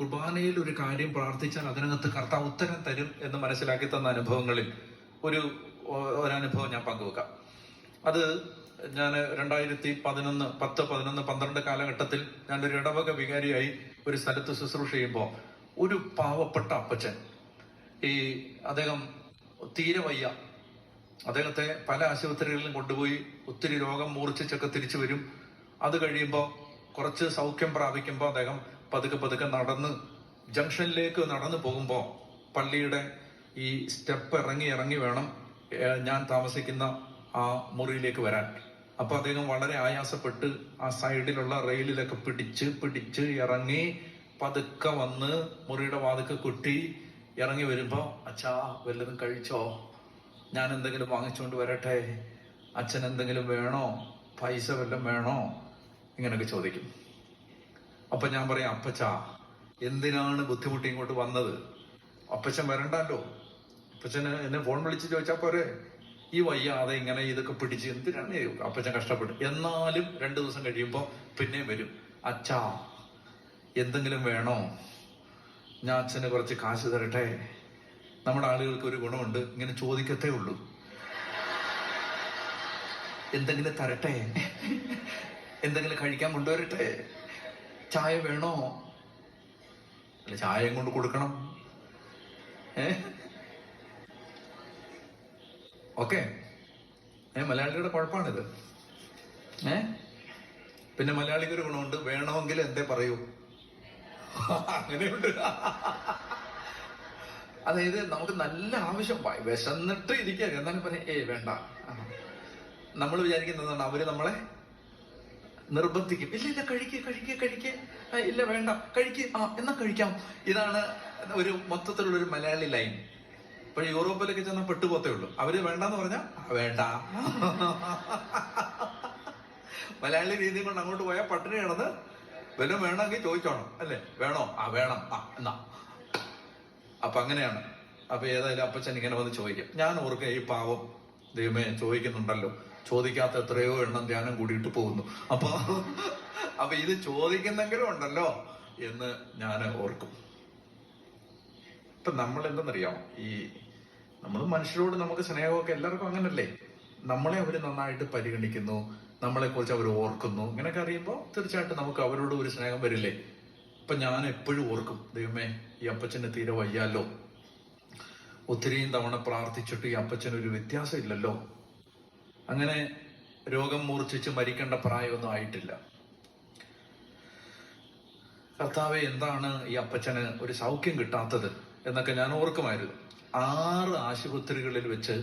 കുർബാനയിൽ ഒരു കാര്യം പ്രാർത്ഥിച്ചാൽ അതിനകത്ത് കർത്താവ് ഉത്തരം തരും എന്ന് മനസ്സിലാക്കി തന്ന അനുഭവങ്ങളിൽ ഒരു ഒരനുഭവം ഞാൻ പങ്കുവെക്കാം. അത് ഞാൻ രണ്ടായിരത്തി പതിനൊന്ന് പത്ത് പതിനൊന്ന് പന്ത്രണ്ട് കാലഘട്ടത്തിൽ ഞാനൊരു ഇടവക വികാരിയായി ഒരു സ്ഥലത്ത് ശുശ്രൂഷ ചെയ്യുമ്പോൾ ഒരു പാവപ്പെട്ട അപ്പച്ചൻ ഈ അദ്ദേഹം തീരെ വയ്യ. അദ്ദേഹത്തെ പല ആശുപത്രികളിലും കൊണ്ടുപോയി ഒത്തിരി രോഗം മൂർച്ഛിച്ചൊക്കെ തിരിച്ചു വരും. അത് കഴിയുമ്പോൾ കുറച്ച് സൗഖ്യം പ്രാപിക്കുമ്പോൾ അദ്ദേഹം പതുക്കെ പതുക്കെ നടന്ന് ജംഗ്ഷനിലേക്ക് നടന്നു പോകുമ്പോൾ പള്ളിയുടെ ഈ സ്റ്റെപ്പ് ഇറങ്ങി ഇറങ്ങി വേണം ഞാൻ താമസിക്കുന്ന ആ മുറിയിലേക്ക് വരാൻ. അപ്പൊ അദ്ദേഹം വളരെ ആയാസപ്പെട്ട് ആ സൈഡിലുള്ള റെയിലിലൊക്കെ പിടിച്ച് പിടിച്ച് ഇറങ്ങി പതുക്കെ വന്ന് മുറിയുടെ വാതുക്കെ കുട്ടി ഇറങ്ങി വരുമ്പോ അച്ഛാ വല്ലതും കഴിച്ചോ? ഞാൻ എന്തെങ്കിലും വാങ്ങിച്ചുകൊണ്ട് വരട്ടെ? അച്ഛൻ എന്തെങ്കിലും വേണോ? പൈസ വല്ലതും വേണോ? ഇങ്ങനെയൊക്കെ ചോദിക്കും. അപ്പൊ ഞാൻ പറയാം അപ്പച്ച എന്തിനാണ് ബുദ്ധിമുട്ടി ഇങ്ങോട്ട് വന്നത്? അപ്പച്ചൻ വരണ്ടല്ലോ. അപ്പച്ചന് എന്നെ ഫോൺ വിളിച്ച് ചോദിച്ചാൽ പോരെ? ഈ വയ്യാതെ ഇങ്ങനെ ഇതൊക്കെ പിടിച്ച് എന്തിനാണ് അപ്പച്ചൻ കഷ്ടപ്പെട്ടു? എന്നാലും രണ്ടു ദിവസം കഴിയുമ്പോൾ പിന്നെയും വരും. അച്ഛാ എന്തെങ്കിലും വേണോ? ഞാൻ അച്ഛന് കുറച്ച് കാശ് തരട്ടെ? നമ്മുടെ ആളുകൾക്ക് ഒരു ഗുണമുണ്ട്. ഇങ്ങനെ ചോദിക്കത്തേ ഉള്ളൂ. എന്തെങ്കിലും തരട്ടെ? എന്തെങ്കിലും കഴിക്കാൻ കൊണ്ടുവരട്ടെ? ചായ വേണോ? അല്ല ചായയും കൊണ്ട് കൊടുക്കണം. ഏ? ഓക്കെ. ഏ മലയാളിയുടെ കുഴപ്പമാണിത്. ഏ? പിന്നെ മലയാളിക്ക് ഒരു ഗുണമുണ്ട്. വേണമെങ്കിൽ എന്തേ പറയൂ? അങ്ങനെയുണ്ട്. അതായത് നമുക്ക് നല്ല ആവശ്യം. വിശന്നിട്ട് ഇരിക്കുക എന്നാലും പറയാം ഏയ് വേണ്ട. നമ്മൾ വിചാരിക്കുന്നതാണ് അവർ നമ്മളെ നിർബന്ധിക്കും. ഇല്ല ഇല്ല കഴിക്ക് കഴിക്ക് കഴിക്ക്. ഇല്ല വേണ്ട. കഴിക്ക്. ആ എന്നാ കഴിക്കാം. ഇതാണ് ഒരു മൊത്തത്തിലുള്ള ഒരു മലയാളി ലൈൻ. ഇപ്പൊ യൂറോപ്പിലൊക്കെ ചെന്നാൽ പെട്ടുപോത്തേ ഉള്ളൂ. അവർ വേണ്ടെന്ന് പറഞ്ഞാൽ വേണ്ട. മലയാളി രീതി കൊണ്ട് അങ്ങോട്ട് പോയാൽ പട്ടിണി കിടന്ന് വല്ലതും വേണമെങ്കിൽ ചോദിച്ചോണം. അല്ലേ? വേണോ? ആ വേണം. ആ എന്നാ. അപ്പൊ അങ്ങനെയാണ്. അപ്പൊ ഏതായാലും അപ്പച്ചൻ ഇങ്ങനെ വന്ന് ചോദിക്കും. ഞാൻ ഓർക്കുക ഈ പാവം ദൈവമേ ചോദിക്കുന്നുണ്ടല്ലോ. ചോദിക്കാത്ത എത്രയോ എണ്ണം ധ്യാനം കൂടിയിട്ട് പോകുന്നു. അപ്പൊ അപ്പൊ ഇത് ചോദിക്കുന്നെങ്കിലും ഉണ്ടല്ലോ എന്ന് ഞാൻ ഓർക്കും. ഇപ്പൊ നമ്മൾ എന്തെന്നറിയാം ഈ നമ്മൾ മനുഷ്യരോട് നമുക്ക് സ്നേഹമൊക്കെ എല്ലാവർക്കും അങ്ങനല്ലേ? നമ്മളെ അവർ നന്നായിട്ട് പരിഗണിക്കുന്നു നമ്മളെ കുറിച്ച് അവർ ഓർക്കുന്നു. ഇങ്ങനെയൊക്കെ അറിയുമ്പോൾ തീർച്ചയായിട്ടും നമുക്ക് അവരോട് ഒരു സ്നേഹം വരില്ലേ? ഇപ്പൊ ഞാൻ എപ്പോഴും ഓർക്കും ദൈവമേ ഈ അപ്പച്ചന് തീരെ വയ്യാലോ? ഒത്തിരിയും തവണ പ്രാർത്ഥിച്ചിട്ട് ഈ അപ്പച്ചനൊരു വ്യത്യാസം ഇല്ലല്ലോ? അങ്ങനെ രോഗം മൂർച്ഛിച്ച് മരിക്കേണ്ട പ്രായമൊന്നും ആയിട്ടില്ല. കർത്താവെ എന്താണ് ഈ അപ്പച്ചന് ഒരു സൗഖ്യം കിട്ടാത്തത് എന്നൊക്കെ ഞാൻ ഓർക്കുമായിരുന്നു. ആറ് ആശുപത്രികളിൽ വെച്ച്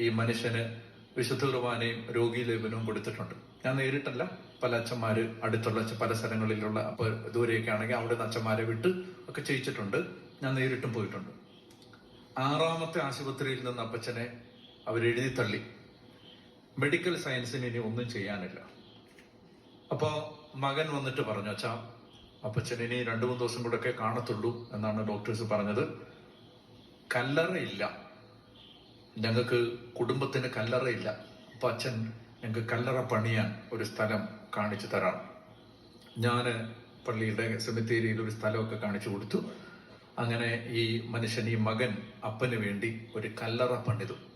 ഈ മനുഷ്യന് വിശുദ്ധ കുർബാനയും രോഗി ലേപനവും കൊടുത്തിട്ടുണ്ട്. ഞാൻ നേരിട്ടല്ല. പല അച്ഛന്മാര് അടുത്തുള്ള പല സ്ഥലങ്ങളിലുള്ള അപ്പൊ ദൂരെയൊക്കെ ആണെങ്കിൽ അവിടെ നിന്ന് അച്ഛന്മാരെ വിട്ട് ഒക്കെ ചെയ്യിച്ചിട്ടുണ്ട്. ഞാൻ നേരിട്ടും പോയിട്ടുണ്ട്. ആറാമത്തെ ആശുപത്രിയിൽ നിന്ന് അപ്പച്ചനെ അവരെഴുതി തള്ളി. മെഡിക്കൽ സയൻസിന് ഇനി ഒന്നും ചെയ്യാനില്ല. അപ്പോൾ മകൻ വന്നിട്ട് പറഞ്ഞു അച്ഛാ അപ്പച്ചൻ ഇനി രണ്ടു മൂന്ന് ദിവസം കൂടെ ഒക്കെ കാണത്തുള്ളൂ എന്നാണ് ഡോക്ടേഴ്സ് പറഞ്ഞത്. കല്ലറയില്ല ഞങ്ങൾക്ക് കുടുംബത്തിന് കല്ലറയില്ല അപ്പൊ അച്ഛൻ ഞങ്ങൾക്ക് കല്ലറ പണിയാൻ ഒരു സ്ഥലം കാണിച്ചു തരാം. ഞാൻ പള്ളിയുടെ സെമിത്തേരിയിൽ ഒരു സ്ഥലമൊക്കെ കാണിച്ചു കൊടുത്തു. അങ്ങനെ ഈ മനുഷ്യൻ ഈ മകൻ അപ്പന് വേണ്ടി ഒരു കല്ലറ പണിതു.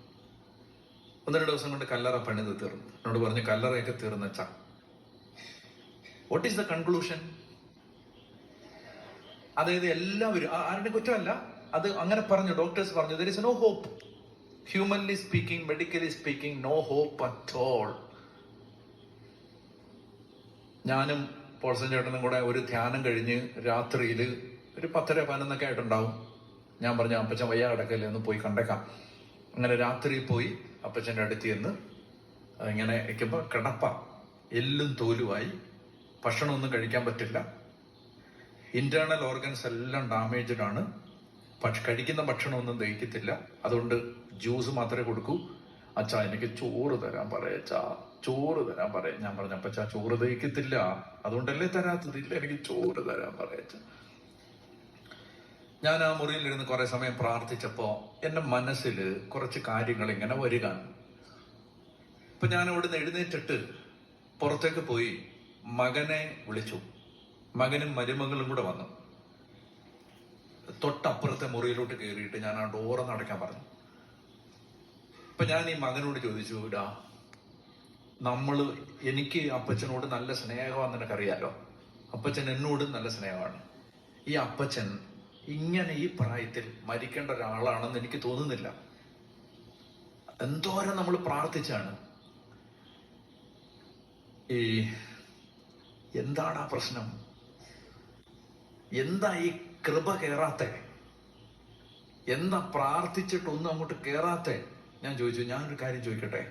ഒന്ന് രണ്ട് ദിവസം കൊണ്ട് കല്ലറ പണിത് തീർന്നു. എന്നോട് പറഞ്ഞു കല്ലറയൊക്കെ തീർന്നച്ച വാട്ട് ഈസ് ദ കൺക്ലൂഷൻ അതായത് എല്ലാവരും ആരുടെ കുറ്റമല്ല. അത് അങ്ങനെ പറഞ്ഞു ഡോക്ടേഴ്സ് പറഞ്ഞു there is no hope humanly speaking medically speaking no hope at all ഞാനും പോൾസൻ ചേട്ടനും കൂടെ ഒരു ധ്യാനം കഴിഞ്ഞ് രാത്രിയിൽ ഒരു പത്തര പതിനൊന്നൊക്കെ ആയിട്ടുണ്ടാവും. ഞാൻ പറഞ്ഞു അപ്പച്ചൻ വയ്യ കിടക്കല്ലേ ഒന്ന് പോയി കണ്ടേക്കാം. അങ്ങനെ രാത്രി പോയി അപ്പച്ചന്റെ അടുത്ത് ചെന്ന് ഇങ്ങനെ വയ്ക്കുമ്പോൾ കിടപ്പ എല്ലും തോലുമായി ഭക്ഷണമൊന്നും കഴിക്കാൻ പറ്റില്ല. ഇന്റേണൽ ഓർഗൻസ് എല്ലാം ഡാമേജ്ഡ് ആണ്. പക്ഷെ കഴിക്കുന്ന ഭക്ഷണമൊന്നും ദഹിക്കത്തില്ല. അതുകൊണ്ട് ജ്യൂസ് മാത്രമേ കൊടുക്കൂ. അച്ഛാ എനിക്ക് ചോറ് തരാൻ പറയച്ചാ ചോറ് തരാൻ പറയാം. ഞാൻ പറഞ്ഞു അപ്പച്ചാ ചോറ് ദഹിക്കത്തില്ല. അതുകൊണ്ടല്ലേ തരാത്തത്? ഇല്ല എനിക്ക് ചോറ് തരാൻ പറയച്ച ഞാൻ ആ മുറിയിലിരുന്ന് കുറെ സമയം പ്രാർത്ഥിച്ചപ്പോ എന്റെ മനസ്സിൽ കുറച്ച് കാര്യങ്ങൾ ഇങ്ങനെ വരിക. ഇപ്പൊ ഞാൻ അവിടുന്ന് എഴുന്നേറ്റിട്ട് പുറത്തേക്ക് പോയി മകനെ വിളിച്ചു. മകനും മരുമകളും കൂടെ വന്നു. തൊട്ടപ്പുറത്തെ മുറിയിലോട്ട് കയറിയിട്ട് ഞാൻ ആ ഡോറൊന്ന് നടക്കാൻ പറഞ്ഞു. ഇപ്പൊ ഞാൻ ഈ മകനോട് ചോദിച്ചു ഇടാ നമ്മൾ എനിക്ക് അപ്പച്ചനോട് നല്ല സ്നേഹമാണെന്ന് എനിക്കറിയാലോ അപ്പച്ചൻ എന്നോടും നല്ല സ്നേഹമാണ്. ഈ അപ്പച്ചൻ ഇങ്ങനെ ഈ പ്രായത്തിൽ മരിക്കേണ്ട ഒരാളാണെന്ന് എനിക്ക് തോന്നുന്നില്ല. എന്തോരം നമ്മൾ പ്രാർത്ഥിച്ചാണ്? ഈ എന്താണ് ആ പ്രശ്നം? എന്താ ഈ കൃപ കയറാത്ത എന്താ പ്രാർത്ഥിച്ചിട്ടൊന്നും അങ്ങോട്ട് കയറാത്ത ഞാൻ ചോദിച്ചു ഞാനൊരു കാര്യം ചോദിക്കട്ടെ?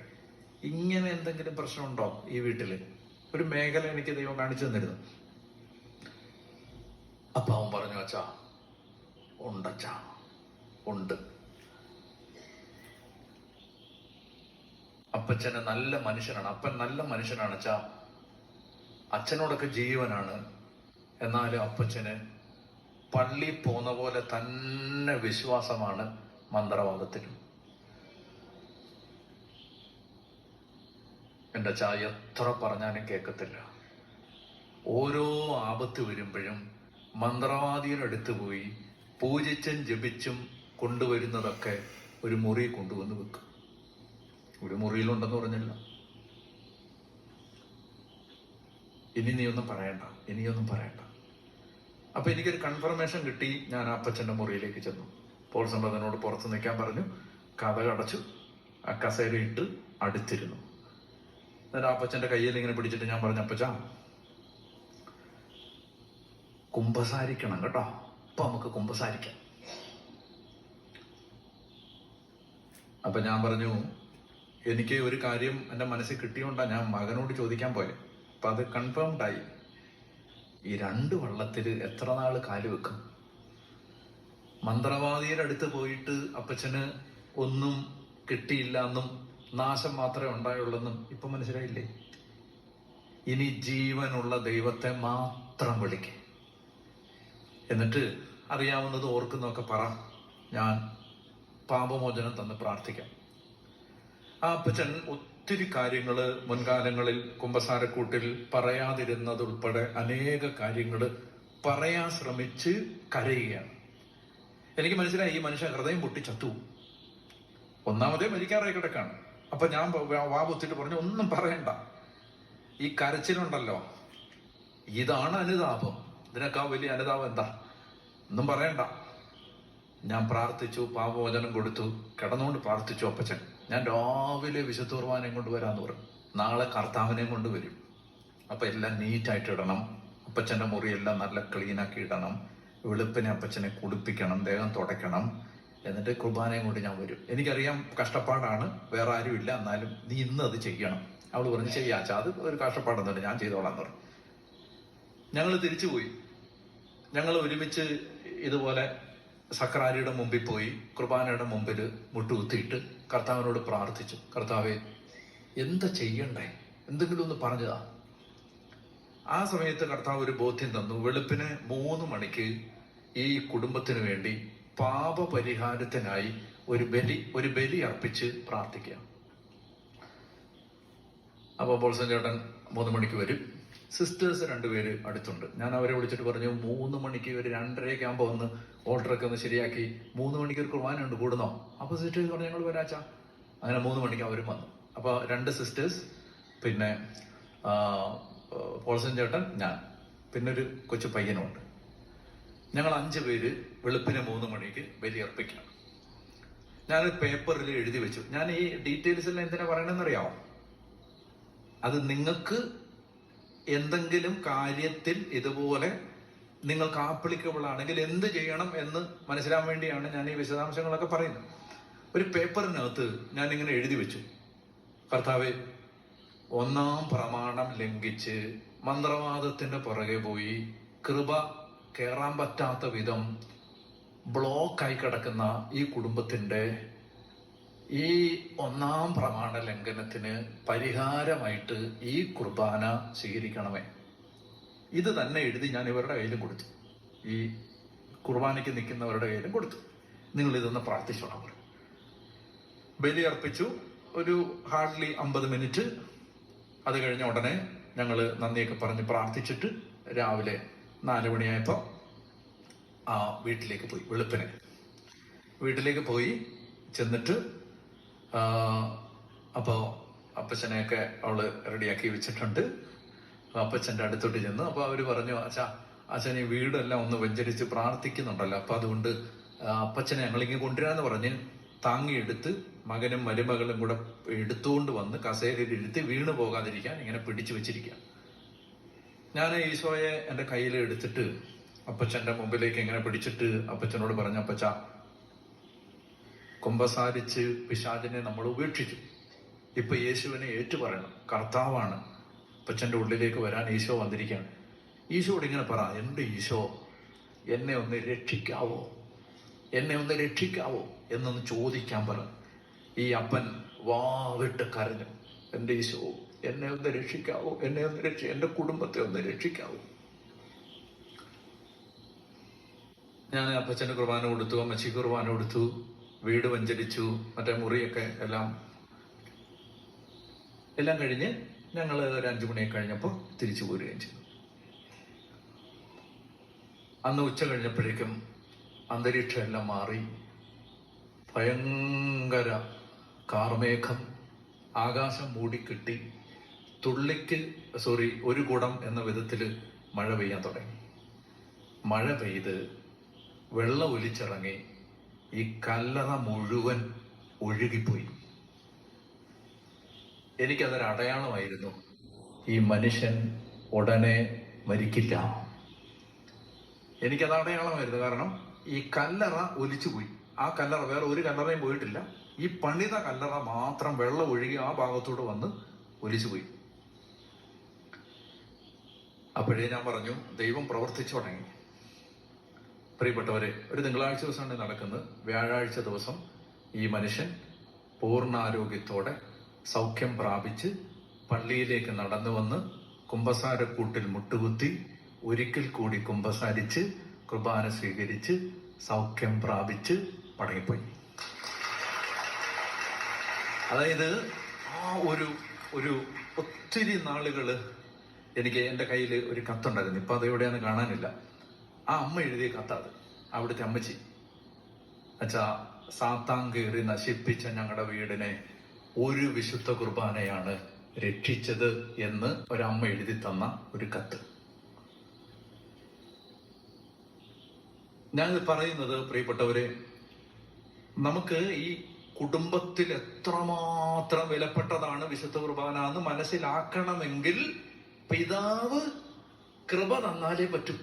ഇങ്ങനെ എന്തെങ്കിലും പ്രശ്നമുണ്ടോ ഈ വീട്ടിൽ? ഒരു മേഖല എനിക്ക് ദൈവം കാണിച്ചു തന്നിരുന്നു. അപ്പൊ അവൻ പറഞ്ഞു അച്ഛാ ഉണ്ടച്ചാ ഉണ്ട്. അപ്പച്ചന് നല്ല മനുഷ്യനാണ്. അപ്പൻ നല്ല മനുഷ്യനാണ് അച്ഛാ. അച്ഛനോടൊക്കെ ജീവനാണ്. എന്നാലും അപ്പച്ചന് പള്ളി പോന്ന പോലെ തന്നെ വിശ്വാസമാണ് മന്ത്രവാദത്തിലും. എന്റെ അച്ഛ എത്ര പറഞ്ഞാലും കേൾക്കത്തില്ല ഓരോ ആപത്ത് വരുമ്പോഴും മന്ത്രവാദിയുടെ അടുത്ത് പോയി പൂജിച്ചും ജപിച്ചും കൊണ്ടുവരുന്നതൊക്കെ ഒരു മുറി കൊണ്ടുവന്ന് വെക്കും. ഒരു മുറിയിലുണ്ടെന്ന് പറഞ്ഞില്ല. ഇനി നീ ഒന്നും പറയണ്ട. ഇനിയൊന്നും പറയണ്ട. അപ്പൊ എനിക്കൊരു കൺഫർമേഷൻ കിട്ടി. ഞാൻ അപ്പച്ചന്റെ മുറിയിലേക്ക് ചെന്നു. പോൾ സമ്പതനോട് പുറത്ത് നിൽക്കാൻ പറഞ്ഞു. കഥ അടച്ചു ആ ഇട്ട് അടുത്തിരുന്നു. എന്നിട്ട് അപ്പച്ചന്റെ കയ്യിൽ ഇങ്ങനെ പിടിച്ചിട്ട് ഞാൻ പറഞ്ഞു അപ്പച്ച കുമ്പസാരിക്കണം കേട്ടോ. അപ്പൊ നമുക്ക് കുമ്പസാരിക്കാം. അപ്പൊ ഞാൻ പറഞ്ഞു എനിക്ക് ഒരു കാര്യം എന്റെ മനസ്സിൽ കിട്ടിയോണ്ടാ ഞാൻ മകനോട് ചോദിക്കാൻ പോയെ. അപ്പൊ അത് കൺഫേംഡായി ഈ രണ്ട് വള്ളത്തിൽ എത്ര നാൾ കാൽ വെക്കും? മന്ത്രവാദിയുടെ അടുത്ത് പോയിട്ട് അപ്പച്ചന് ഒന്നും കിട്ടിയില്ല എന്നും നാശം മാത്രമേ ഉണ്ടായുള്ളെന്നും ഇപ്പൊ മനസ്സിലായില്ലേ? ഇനി ജീവനുള്ള ദൈവത്തെ മാത്രം വിളിക്ക്. എന്നിട്ട് അറിയാവുന്നത് ഓർക്കുന്നൊക്കെ പറ. ഞാൻ പാപമോചനം തന്ന് പ്രാർത്ഥിക്കാം. ആ അപ്പച്ചൻ ഒത്തിരി കാര്യങ്ങൾ മുൻകാലങ്ങളിൽ കുമ്പസാരക്കൂട്ടിൽ പറയാതിരുന്നതുൾപ്പെടെ അനേക കാര്യങ്ങൾ പറയാൻ ശ്രമിച്ച് കരയുകയാണ്. എനിക്ക് മനസ്സിലായി ഈ മനുഷ്യ ഹൃദയം പൊട്ടി ചത്തു. ഒന്നാമതേ മരിക്കാറായി കിടക്കാണ്. അപ്പൊ ഞാൻ വ- പൊത്തിട്ട് പറഞ്ഞു ഒന്നും പറയണ്ട. ഈ കരച്ചിലുണ്ടല്ലോ. ഇതാണ് അനുതാപം. ഇതിനേക്കാൾ വലിയ അനുതാപം എന്താ? ഒന്നും പറയണ്ട. ഞാൻ പ്രാർത്ഥിച്ചു പാപമോചനം കൊടുത്തു. കിടന്നുകൊണ്ട് പ്രാർത്ഥിച്ചു അപ്പച്ചൻ. ഞാൻ രാവിലെ വിശുദ്ധ കുർബാനയും കൊണ്ട് വരാന്ന് പറഞ്ഞു. നാളെ കർത്താവിനെയും കൊണ്ട് വരും. അപ്പൊ എല്ലാം നീറ്റായിട്ട് ഇടണം. അപ്പച്ചന്റെ മുറിയെല്ലാം നല്ല ക്ലീനാക്കി ഇടണം. വെളുപ്പിനെ അപ്പച്ചനെ കുളിപ്പിക്കണം ദേഹം തുടയ്ക്കണം. എന്നിട്ട് കുർബാനയും കൊണ്ട് ഞാൻ വരും. എനിക്കറിയാം കഷ്ടപ്പാടാണ്. വേറെ ആരും ഇല്ല എന്നാലും നീ ഇന്ന് അത് ചെയ്യണം. അവൾ പറഞ്ഞു ചെയ്യാച്ചാ അത് ഒരു കഷ്ടപ്പാടൊന്നുമില്ല. ഞാൻ ചെയ്തോളാം എന്ന് പറഞ്ഞു. ഞങ്ങൾ തിരിച്ചുപോയി. ഞങ്ങൾ ഒരുമിച്ച് ഇതുപോലെ സക്രാരിയുടെ മുമ്പിൽ പോയി കുർബാനയുടെ മുമ്പിൽ മുട്ടുകുത്തിയിട്ട് കർത്താവിനോട് പ്രാർത്ഥിച്ചു. കർത്താവെ എന്താ ചെയ്യണ്ടേ? എന്തെങ്കിലും ഒന്ന് പറഞ്ഞതാ. ആ സമയത്ത് കർത്താവ് ഒരു ബോധ്യം തന്നു. വെളുപ്പിന് മൂന്ന് മണിക്ക് ഈ കുടുംബത്തിന് വേണ്ടി പാപപരിഹാരത്തിനായി ഒരു ബലി ഒരു ബലി അർപ്പിച്ച് പ്രാർത്ഥിക്കുക. അപ്പോൾ ബോൾസൻ ചേട്ടൻ മൂന്ന് മണിക്ക് വരും. സിസ്റ്റേഴ്സ് രണ്ടുപേര് അടുത്തുണ്ട്. ഞാൻ അവരെ വിളിച്ചിട്ട് പറഞ്ഞു മൂന്ന് മണിക്ക് ഒരു രണ്ടരയൊക്കെ ആകുമ്പോൾ ഒന്ന് ഓർഡറൊക്കെ ഒന്ന് ശരിയാക്കി. മൂന്ന് മണിക്ക് ഒരു കുർബാന ഉണ്ട് കൂടുന്നോ? അപ്പോൾ സിസ്റ്റേഴ്സ് പറഞ്ഞു ഞങ്ങൾ വരാച്ച അങ്ങനെ മൂന്ന് മണിക്ക് അവരും വന്നു. അപ്പോൾ രണ്ട് സിസ്റ്റേഴ്സ് പിന്നെ പോൾസൻ ചേട്ടൻ ഞാൻ. പിന്നെ ഒരു കൊച്ചു പയ്യനുമുണ്ട് ഞങ്ങൾ അഞ്ച് പേര് വെളുപ്പിന് മൂന്ന് മണിക്ക് ബലിയർപ്പിക്കണം ഞാൻ പേപ്പറിൽ എഴുതി വെച്ചു. ഞാൻ ഈ ഡീറ്റെയിൽസ് എല്ലാം എന്തിനാ പറയണമെന്നറിയാമോ അത് നിങ്ങൾക്ക് എന്തെങ്കിലും കാര്യത്തിൽ ഇതുപോലെ നിങ്ങൾക്ക് ആപ്ലിക്കബിൾ ആണെങ്കിൽ എന്ത് ചെയ്യണം എന്ന് മനസ്സിലാൻ വേണ്ടിയാണ് ഞാൻ ഈ വിശദാംശങ്ങളൊക്കെ പറയുന്നത്. ഒരു പേപ്പറിനകത്ത് ഞാൻ ഇങ്ങനെ എഴുതി വെച്ചു. കർത്താവ് ഒന്നാം പ്രമാണം ലംഘിച്ച് മന്ത്രവാദത്തിന്റെ പുറകെ പോയി കൃപ കയറാൻ പറ്റാത്ത വിധം ബ്ലോക്കായി കിടക്കുന്ന ഈ കുടുംബത്തിന്റെ ഈ ഒന്നാം പ്രമാണ ലംഘനത്തിന് പരിഹാരമായിട്ട് ഈ കുർബാന സ്വീകരിക്കണമേ. ഇത് തന്നെ എഴുതി ഞാൻ ഇവരുടെ കയ്യിലും കൊടുത്തു. ഈ കുർബാനയ്ക്ക് നിൽക്കുന്നവരുടെ കയ്യിലും കൊടുത്തു. നിങ്ങൾ ഇതൊന്ന് പ്രാർത്ഥിച്ചോണം. പറഞ്ഞു. ബലി അർപ്പിച്ചു. ഒരു ഹാർഡ്ലി അമ്പത് മിനിറ്റ്. അത് കഴിഞ്ഞ ഉടനെ ഞങ്ങൾ നന്ദിയൊക്കെ പറഞ്ഞ് പ്രാർത്ഥിച്ചിട്ട് രാവിലെ നാല് മണിയായപ്പോൾ ആ വീട്ടിലേക്ക് പോയി. വെളുപ്പിനെ വീട്ടിലേക്ക് പോയി ചെന്നിട്ട് ആ, അപ്പോ അപ്പച്ചനെയൊക്കെ അവൾ റെഡിയാക്കി വെച്ചിട്ടുണ്ട്. അപ്പൊ അപ്പച്ചന്റെ അടുത്തോട്ട് ചെന്ന്. അപ്പൊ അവർ പറഞ്ഞു അച്ഛാ അച്ഛൻ ഈ വീടെല്ലാം ഒന്ന് വെഞ്ചരിച്ച് പ്രാർത്ഥിക്കുന്നുണ്ടല്ലോ. അപ്പൊ അതുകൊണ്ട് അപ്പച്ചനെ ഞങ്ങളിങ്ങനെ കൊണ്ടുവരാന്ന് പറഞ്ഞ് താങ്ങിയെടുത്ത് മകനും മരുമകളും കൂടെ എടുത്തുകൊണ്ട് വന്ന് കസേരയിൽ ഇരുത്തി വീണ് പോകാതിരിക്കാൻ ഇങ്ങനെ പിടിച്ചു വെച്ചിരിക്കുക ഞാൻ ഈശോയെ എന്റെ കയ്യിൽ എടുത്തിട്ട് അപ്പച്ചന്റെ മുമ്പിലേക്ക് ഇങ്ങനെ പിടിച്ചിട്ട് അപ്പച്ചനോട് പറഞ്ഞു അപ്പച്ച കുമ്പസാരിച്ച് പിശാചിനെ നമ്മൾ ഉപേക്ഷിച്ചു. ഇപ്പൊ യേശുവിനെ ഏറ്റുപറയണം. കർത്താവാണ്. അപ്പച്ചന്റെ ഉള്ളിലേക്ക് വരാൻ ഈശോ വന്നിരിക്കുകയാണ്. ഈശോട് ഇങ്ങനെ പറ എന്റെ ഈശോ എന്നെ ഒന്ന് രക്ഷിക്കാവോ? എന്നെ ഒന്ന് രക്ഷിക്കാവോ? എന്നൊന്ന് ചോദിക്കാൻ പറ. ഈ അപ്പൻ വാവിട്ട് കരഞ്ഞു. എന്റെ ഈശോ എന്നെ ഒന്ന് രക്ഷിക്കാവോ? എന്നെ ഒന്ന് രക്ഷ എന്റെ കുടുംബത്തെ ഒന്ന് രക്ഷിക്കാവോ? ഞാൻ അപ്പച്ചന്റെ കുർബാന കൊടുത്തു അമ്മച്ചി കുർബാന കൊടുത്തു. വീട് വഞ്ചരിച്ചു മറ്റേ മുറിയൊക്കെ എല്ലാം എല്ലാം കഴിഞ്ഞ് ഞങ്ങൾ ഒരു അഞ്ചു മണിയൊക്കെ കഴിഞ്ഞപ്പോൾ തിരിച്ചു പോരുകയും ചെയ്തു. അന്ന് ഉച്ച കഴിഞ്ഞപ്പോഴേക്കും അന്തരീക്ഷം എല്ലാം മാറി. ഭയങ്കര കാർമേഘം ആകാശം മൂടിക്കിട്ടി തുള്ളിക്ക് സോറി ഒരു കുടം എന്ന വിധത്തിൽ മഴ പെയ്യാൻ തുടങ്ങി. മഴ പെയ്ത് വെള്ളം ഒലിച്ചിറങ്ങി. ഈ കല്ലറ മുഴുവൻ ഒഴുകിപ്പോയി. എനിക്കതൊരു അടയാളമായിരുന്നു. ഈ മനുഷ്യൻ ഉടനെ മരിക്കില്ല. എനിക്കത് അടയാളമായിരുന്നു. കാരണം ഈ കല്ലറ ഒലിച്ചുപോയി. ആ കല്ലറ വേറെ ഒരു കല്ലറയും പോയിട്ടില്ല. ഈ പണിത കല്ലറ മാത്രം വെള്ളം ഒഴുകി ആ ഭാഗത്തോട് വന്ന് ഒലിച്ചുപോയി. അപ്പോഴേ ഞാൻ പറഞ്ഞു ദൈവം പ്രവർത്തിച്ചു തുടങ്ങി. പ്രിയപ്പെട്ടവരെ ഒരു തിങ്കളാഴ്ച ദിവസമാണ് നടക്കുന്നത്. വ്യാഴാഴ്ച ദിവസം ഈ മനുഷ്യൻ പൂർണാരോഗ്യത്തോടെ സൗഖ്യം പ്രാപിച്ച് പള്ളിയിലേക്ക് നടന്നു വന്ന് കുമ്പസാരക്കൂട്ടിൽ മുട്ടുകുത്തി ഒരിക്കൽ കൂടി കുമ്പസാരിച്ച് കുർബാന സ്വീകരിച്ച് സൗഖ്യം പ്രാപിച്ച് മടങ്ങിപ്പോയി. അതായത് ആ ഒരു ഒരു ഒത്തിരി നാളുകൾ എനിക്ക് എന്റെ കയ്യിൽ ഒരു കത്തുണ്ടായിരുന്നു. ഇപ്പൊ അത് കാണാനില്ല. ആ അമ്മ എഴുതിയ കത്താത് അവിടുത്തെ അമ്മച്ചി. അച്ഛാ സാത്താൻ കയറി നശിപ്പിച്ച ഞങ്ങളുടെ വീടിനെ ഒരു വിശുദ്ധ കുർബാനയാണ് രക്ഷിച്ചത് എന്ന് ഒരമ്മ എഴുതി തന്ന ഒരു കത്ത്. ഞാൻ പറയുന്നത് പ്രിയപ്പെട്ടവരെ നമുക്ക് ഈ കുടുംബത്തിൽ എത്രമാത്രം വിലപ്പെട്ടതാണ് വിശുദ്ധ കുർബാന എന്ന് മനസ്സിലാക്കണമെങ്കിൽ പിതാവ് കൃപ തന്നാലേ പറ്റൂ.